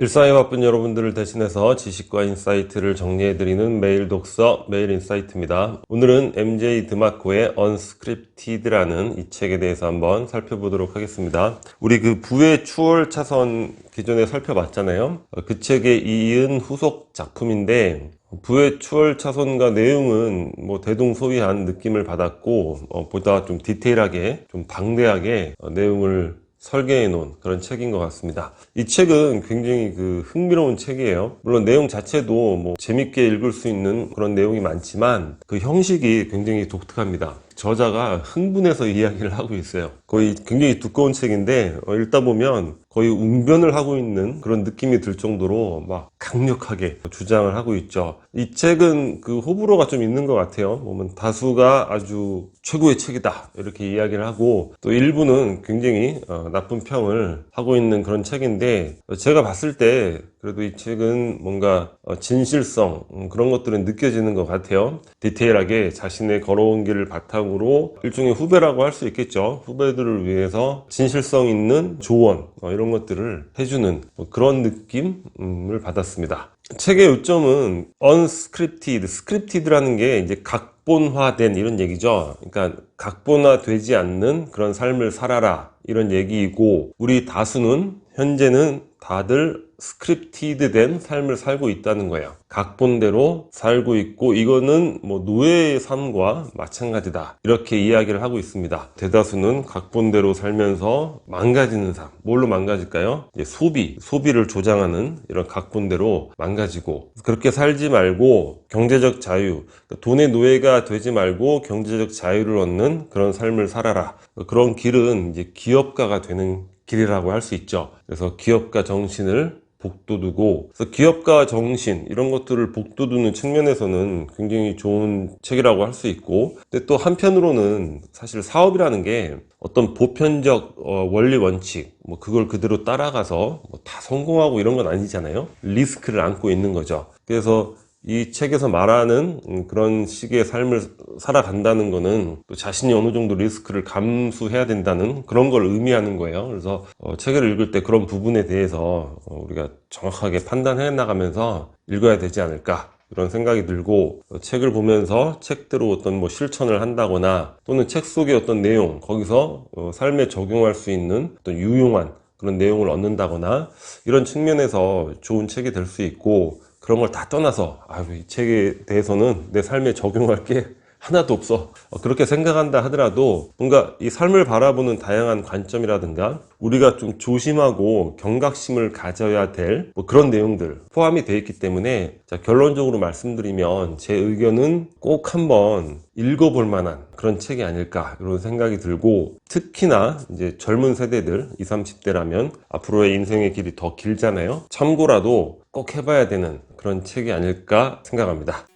일상에 바쁜 여러분들을 대신해서 지식과 인사이트를 정리해드리는 매일 독서 매일 인사이트입니다. 오늘은 MJ 드마코의 Unscripted라는 이 책에 대해서 한번 살펴보도록 하겠습니다. 우리 그 부의 추월 차선 기존에 살펴봤잖아요. 그 책에 이은 후속 작품인데 부의 추월 차선과 내용은 뭐 대동소이한 느낌을 받았고 어, 보다 좀 디테일하게 좀 방대하게 어, 내용을 설계해 놓은 그런 책인 것 같습니다. 이 책은 굉장히 그 흥미로운 책이에요. 물론 내용 자체도 뭐 재밌게 읽을 수 있는 그런 내용이 많지만 그 형식이 굉장히 독특합니다. 저자가 흥분해서 이야기를 하고 있어요. 거의 굉장히 두꺼운 책인데 어, 읽다 보면 거의 웅변을 하고 있는 그런 느낌이 들 정도로 막 강력하게 주장을 하고 있죠. 이 책은 그 호불호가 좀 있는 것 같아요. 보면 다수가 아주 최고의 책이다 이렇게 이야기를 하고 또 일부는 굉장히 어, 나쁜 평을 하고 있는 그런 책인데 제가 봤을 때 그래도 이 책은 뭔가 어, 진실성 음, 그런 것들은 느껴지는 것 같아요. 디테일하게 자신의 걸어온 길을 바탕으로 일종의 후배라고 할 수 있겠죠. 후배들을 위해서 진실성 있는 조언 어, 이런 것들을 해주는 뭐 그런 느낌을 받았습니다. 책의 요점은 unscripted, scripted라는 게 이제 각본화된 이런 얘기죠. 그러니까 각본화되지 않는 그런 삶을 살아라 이런 얘기이고 우리 다수는 현재는 다들 스크립티드 된 삶을 살고 있다는 거예요. 각본대로 살고 있고 이거는 뭐 노예의 삶과 마찬가지다. 이렇게 이야기를 하고 있습니다. 대다수는 각본대로 살면서 망가지는 삶. 뭘로 망가질까요? 소비, 소비를 조장하는 이런 각본대로 망가지고 그렇게 살지 말고 경제적 자유, 그러니까 돈의 노예가 되지 말고 경제적 자유를 얻는 그런 삶을 살아라. 그런 길은 이제 기업가가 되는 길이라고 할 수 있죠. 그래서 기업가 정신을 복돋우고 그래서 기업가 정신 이런 것들을 복돋우는 측면에서는 굉장히 좋은 책이라고 할 수 있고 근데 또 한편으로는 사실 사업이라는 게 어떤 보편적 어, 원리 원칙 뭐 그걸 그대로 따라가서 뭐 다 성공하고 이런 건 아니잖아요 리스크를 안고 있는 거죠 그래서 이 책에서 말하는 음, 그런 식의 삶을 살아간다는 거는 또 자신이 어느 정도 리스크를 감수해야 된다는 그런 걸 의미하는 거예요. 그래서 어, 책을 읽을 때 그런 부분에 대해서 어, 우리가 정확하게 판단해 나가면서 읽어야 되지 않을까 이런 생각이 들고 어, 책을 보면서 책대로 어떤 뭐 실천을 한다거나 또는 책 속의 어떤 내용 거기서 어, 삶에 적용할 수 있는 어떤 유용한 그런 내용을 얻는다거나 이런 측면에서 좋은 책이 될 수 있고 그런 걸 다 떠나서 아유 이 책에 대해서는 내 삶에 적용할 게 하나도 없어 어, 그렇게 생각한다 하더라도 뭔가 이 삶을 바라보는 다양한 관점이라든가 우리가 좀 조심하고 경각심을 가져야 될 뭐 그런 내용들 포함이 되어 있기 때문에 자 결론적으로 말씀드리면 제 의견은 꼭 한번 읽어볼 만한 그런 책이 아닐까 이런 생각이 들고 특히나 이제 젊은 세대들 20, 30대라면 앞으로의 인생의 길이 더 길잖아요 참고라도 꼭 해봐야 되는 그런 책이 아닐까 생각합니다.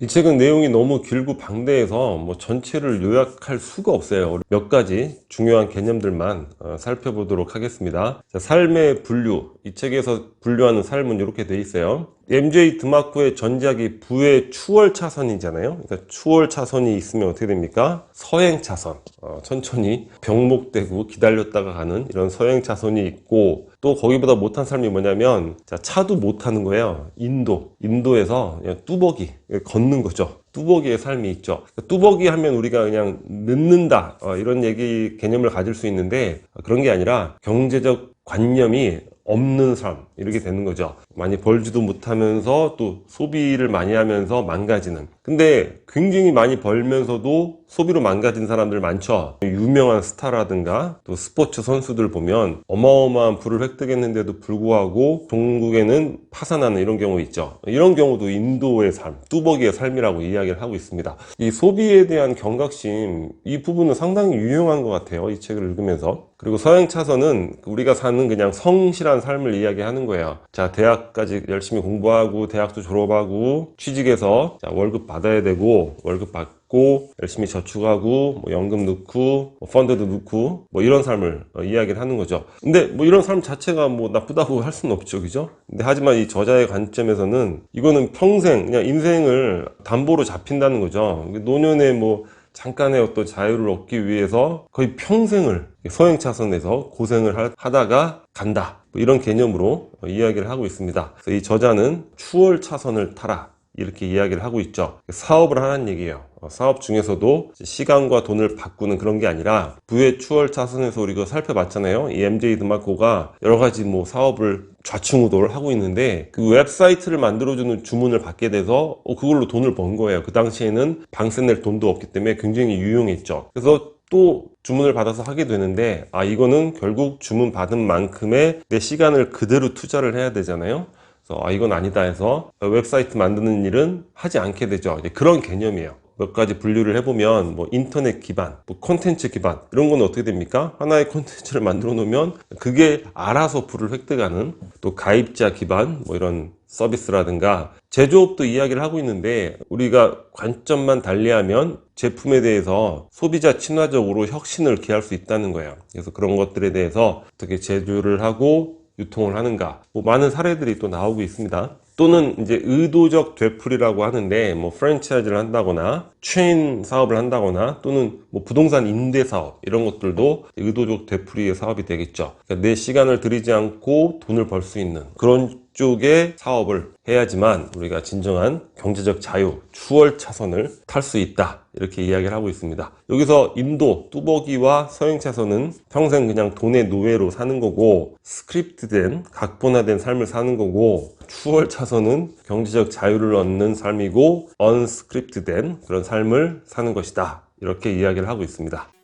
이 책은 내용이 너무 길고 방대해서 뭐 전체를 요약할 수가 없어요. 몇 가지 중요한 개념들만 어, 살펴보도록 하겠습니다. 자, 삶의 분류. 이 책에서 분류하는 삶은 이렇게 돼 있어요. MJ 드마코의 전작이 부의 추월 차선이잖아요. 그러니까 추월 차선이 있으면 어떻게 됩니까? 서행 차선. 어, 천천히 병목되고 기다렸다가 가는 이런 서행 차선이 있고 또 거기보다 못한 삶이 뭐냐면 자, 차도 못 타는 거예요. 인도. 인도에서 뚜벅이 걷는 거죠. 뚜벅이의 삶이 있죠. 뚜벅이 하면 우리가 그냥 늦는다 어, 이런 얘기 개념을 가질 수 있는데 그런 게 아니라 경제적 관념이 없는 삶 이렇게 되는 거죠. 많이 벌지도 못하면서 또 소비를 많이 하면서 망가지는 근데 굉장히 많이 벌면서도 소비로 망가진 사람들 많죠. 유명한 스타라든가 또 스포츠 선수들 보면 어마어마한 부를 획득했는데도 불구하고 종국에는 파산하는 이런 경우 있죠. 이런 경우도 인도의 삶 뚜벅이의 삶이라고 이야기를 하고 있습니다. 이 소비에 대한 경각심 이 부분은 상당히 유용한 것 같아요. 이 책을 읽으면서. 그리고 서양 차선은 우리가 사는 그냥 성실한 삶을 이야기하는 거예요. 자, 대학까지 열심히 공부하고 대학도 졸업하고 취직해서 자, 월급 받 아야 되고 월급 받고 열심히 저축하고 뭐 연금 넣고 뭐 펀드도 넣고 뭐 이런 삶을 어, 이야기를 하는 거죠. 근데 뭐 이런 삶 자체가 뭐 나쁘다고 할 수는 없죠. 그죠? 근데 하지만 이 저자의 관점에서는 이거는 평생 그냥 인생을 담보로 잡힌다는 거죠. 노년에 뭐 잠깐의 어떤 자유를 얻기 위해서 거의 평생을 서행 차선에서 고생을 하- 하다가 간다. 뭐 이런 개념으로 이야기를 하고 있습니다. 그래서 이 저자는 추월 차선을 타라. 이렇게 이야기를 하고 있죠. 사업을 하라는 얘기예요. 어, 사업 중에서도 시간과 돈을 바꾸는 그런 게 아니라 부의 추월 차선에서 우리가 살펴봤잖아요. 이 MJ 드마코가 여러 가지 뭐 사업을 좌충우돌 하고 있는데 그 웹사이트를 만들어주는 주문을 받게 돼서 어, 그걸로 돈을 번 거예요. 그 당시에는 방세 낼 돈도 없기 때문에 굉장히 유용했죠. 그래서 또 주문을 받아서 하게 되는데 아 이거는 결국 주문 받은 만큼의 내 시간을 그대로 투자를 해야 되잖아요. 그래서 아 이건 아니다 해서 웹사이트 만드는 일은 하지 않게 되죠. 그런 개념이에요. 몇 가지 분류를 해보면 뭐 인터넷 기반, 뭐 콘텐츠 기반 이런 건 어떻게 됩니까? 하나의 콘텐츠를 만들어 놓으면 그게 알아서 부를 획득하는 또 가입자 기반 뭐 이런 서비스라든가 제조업도 이야기를 하고 있는데 우리가 관점만 달리하면 제품에 대해서 소비자 친화적으로 혁신을 기할 수 있다는 거예요. 그래서 그런 것들에 대해서 어떻게 제조를 하고 유통을 하는가 뭐 많은 사례들이 또 나오고 있습니다. 또는 이제 의도적 되풀이라고 하는데 뭐 프랜차이즈를 한다거나 체인 사업을 한다거나 또는 뭐 부동산 임대 사업 이런 것들도 의도적 되풀이의 사업이 되겠죠. 그러니까 내 시간을 들이지 않고 돈을 벌 수 있는 그런 쪽의 사업을 해야지만 우리가 진정한 경제적 자유, 추월 차선을 탈 수 있다. 이렇게 이야기를 하고 있습니다. 여기서 인도, 뚜벅이와 서행 차선은 평생 그냥 돈의 노예로 사는 거고 스크립트된, 각본화된 삶을 사는 거고 추월 차선은 경제적 자유를 얻는 삶이고 언스크립트된 그런 삶을 사는 것이다. 이렇게 이야기를 하고 있습니다.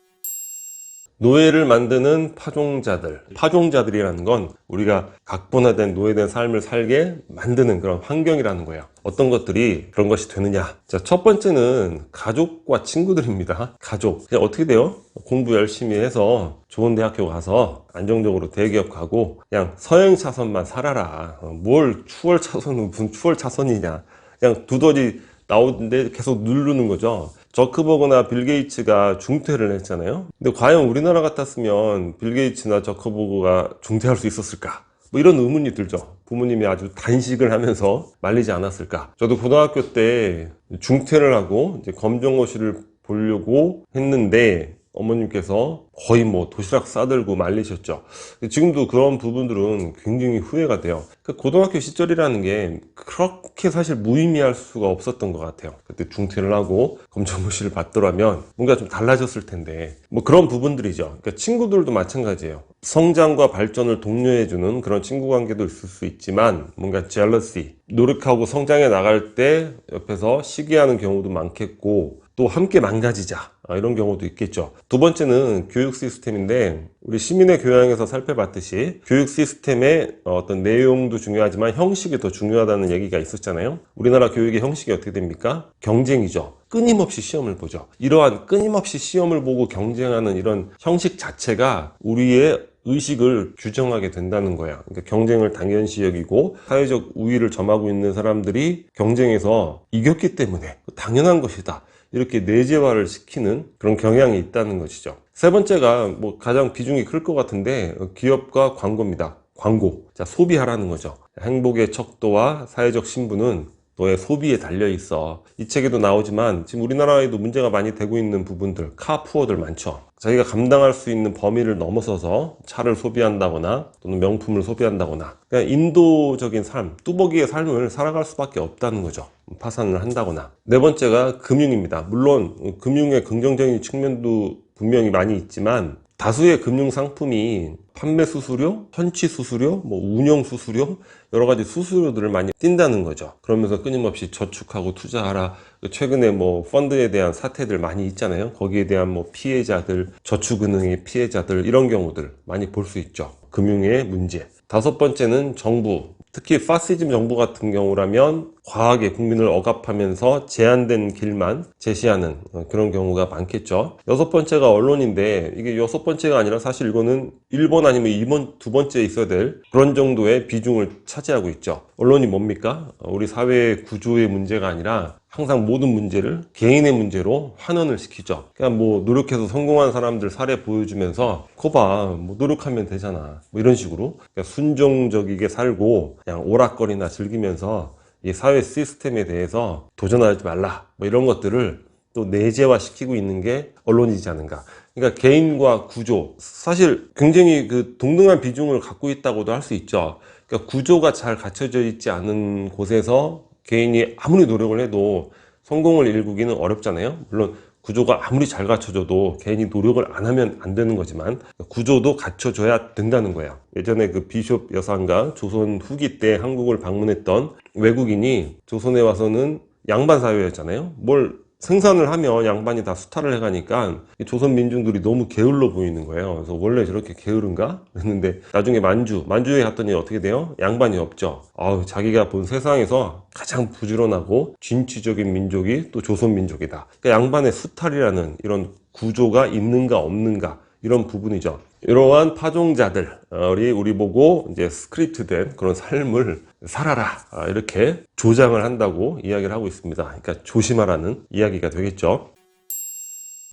노예를 만드는 파종자들. 파종자들이라는 건 우리가 각본화된 노예된 삶을 살게 만드는 그런 환경이라는 거예요. 어떤 것들이 그런 것이 되느냐. 자, 첫 번째는 가족과 친구들입니다. 가족. 어떻게 돼요? 공부 열심히 해서 좋은 대학교 가서 안정적으로 대기업 가고 그냥 서행 차선만 살아라. 어, 뭘 추월 차선은 무슨 추월 차선이냐. 그냥 두더지 나오는데 계속 누르는 거죠. 저크버그나 빌 게이츠가 중퇴를 했잖아요. 근데 과연 우리나라 같았으면 빌 게이츠나 저크버그가 중퇴할 수 있었을까? 뭐 이런 의문이 들죠. 부모님이 아주 단식을 하면서 말리지 않았을까? 저도 고등학교 때 중퇴를 하고 이제 검정고시를 보려고 했는데 어머님께서 거의 뭐 도시락 싸들고 말리셨죠. 지금도 그런 부분들은 굉장히 후회가 돼요. 그 고등학교 시절이라는 게 그렇게 사실 무의미할 수가 없었던 것 같아요. 그때 중퇴를 하고 검정고시를 받더라면 뭔가 좀 달라졌을 텐데 뭐 그런 부분들이죠. 그러니까 친구들도 마찬가지예요. 성장과 발전을 독려해주는 그런 친구 관계도 있을 수 있지만 뭔가 jealousy 노력하고 성장해 나갈 때 옆에서 시기하는 경우도 많겠고 또 함께 망가지자 아, 이런 경우도 있겠죠. 두 번째는 교육 시스템인데 우리 시민의 교양에서 살펴봤듯이 교육 시스템의 어떤 내용도 중요하지만 형식이 더 중요하다는 얘기가 있었잖아요. 우리나라 교육의 형식이 어떻게 됩니까? 경쟁이죠. 끊임없이 시험을 보죠. 이러한 끊임없이 시험을 보고 경쟁하는 이런 형식 자체가 우리의 의식을 규정하게 된다는 거야. 그러니까 경쟁을 당연시 여기고 사회적 우위를 점하고 있는 사람들이 경쟁에서 이겼기 때문에 당연한 것이다. 이렇게 내재화를 시키는 그런 경향이 있다는 것이죠. 세 번째가 뭐 가장 비중이 클 것 같은데 기업과 광고입니다. 광고. 자, 소비하라는 거죠. 행복의 척도와 사회적 신분은 너의 소비에 달려 있어. 이 책에도 나오지만 지금 우리나라에도 문제가 많이 되고 있는 부분들, 카푸어들 많죠. 자기가 감당할 수 있는 범위를 넘어서서 차를 소비한다거나 또는 명품을 소비한다거나 그냥 인도적인 삶, 뚜벅이의 삶을 살아갈 수밖에 없다는 거죠. 파산을 한다거나. 네 번째가 금융입니다. 물론 금융의 긍정적인 측면도 분명히 많이 있지만 다수의 금융 상품이 판매 수수료, 현치 수수료, 뭐 운영 수수료, 여러 가지 수수료들을 많이 띈다는 거죠. 그러면서 끊임없이 저축하고 투자하라. 최근에 뭐 펀드에 대한 사태들 많이 있잖아요. 거기에 대한 뭐 피해자들, 저축은행의 피해자들 이런 경우들 많이 볼 수 있죠. 금융의 문제. 다섯 번째는 정부. 특히 파시즘 정부 같은 경우라면 과하게 국민을 억압하면서 제한된 길만 제시하는 그런 경우가 많겠죠. 여섯 번째가 언론인데 이게 여섯 번째가 아니라 사실 이거는 1번 아니면 2번, 두 번째에 있어야 될 그런 정도의 비중을 차지하고 있죠. 언론이 뭡니까? 우리 사회의 구조의 문제가 아니라 항상 모든 문제를 개인의 문제로 환원을 시키죠. 그냥 뭐 노력해서 성공한 사람들 사례 보여주면서 거봐 뭐 노력하면 되잖아. 뭐 이런 식으로 그러니까 순종적이게 살고 그냥 오락거리나 즐기면서 이 사회 시스템에 대해서 도전하지 말라. 뭐 이런 것들을 또 내재화 시키고 있는 게 언론이지 않은가. 그러니까 개인과 구조 사실 굉장히 그 동등한 비중을 갖고 있다고도 할 수 있죠. 그러니까 구조가 잘 갖춰져 있지 않은 곳에서 개인이 아무리 노력을 해도 성공을 일구기는 어렵잖아요. 물론 구조가 아무리 잘 갖춰져도 개인이 노력을 안 하면 안 되는 거지만 구조도 갖춰져야 된다는 거예요. 예전에 그 비숍 여사인가 조선 후기 때 한국을 방문했던 외국인이 조선에 와서는 양반 사회였잖아요. 뭘 생산을 하면 양반이 다 수탈을 해가니까 이 조선 민중들이 너무 게을러 보이는 거예요. 그래서 원래 저렇게 게으른가? 그랬는데 나중에 만주, 만주에 갔더니 어떻게 돼요? 양반이 없죠. 아우, 자기가 본 세상에서 가장 부지런하고 진취적인 민족이 또 조선 민족이다. 그러니까 양반의 수탈이라는 이런 구조가 있는가 없는가 이런 부분이죠. 이러한 파종자들, 어, 우리, 우리 보고 이제 스크립트된 그런 삶을 살아라. 아, 이렇게 조장을 한다고 이야기를 하고 있습니다. 그러니까 조심하라는 이야기가 되겠죠.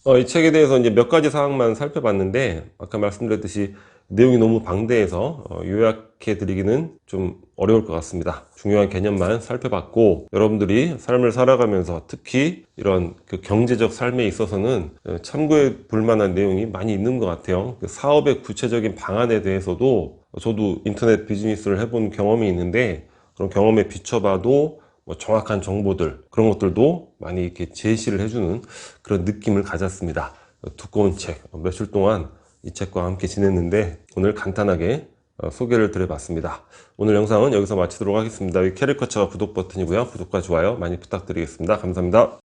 어, 이 책에 대해서 이제 몇 가지 사항만 살펴봤는데, 아까 말씀드렸듯이 내용이 너무 방대해서 어, 요약해 드리기는 좀 어려울 것 같습니다. 중요한 개념만 살펴봤고, 여러분들이 삶을 살아가면서 특히 이런 그 경제적 삶에 있어서는 어, 참고해 볼 만한 내용이 많이 있는 것 같아요. 그 사업의 구체적인 방안에 대해서도 저도 인터넷 비즈니스를 해본 경험이 있는데, 그런 경험에 비춰봐도 뭐 정확한 정보들 그런 것들도 많이 이렇게 제시를 해주는 그런 느낌을 가졌습니다. 두꺼운 책 며칠 동안 이 책과 함께 지냈는데 오늘 간단하게 어, 소개를 드려봤습니다. 오늘 영상은 여기서 마치도록 하겠습니다. 이 캐리커처가 구독 버튼이고요. 구독과 좋아요 많이 부탁드리겠습니다. 감사합니다.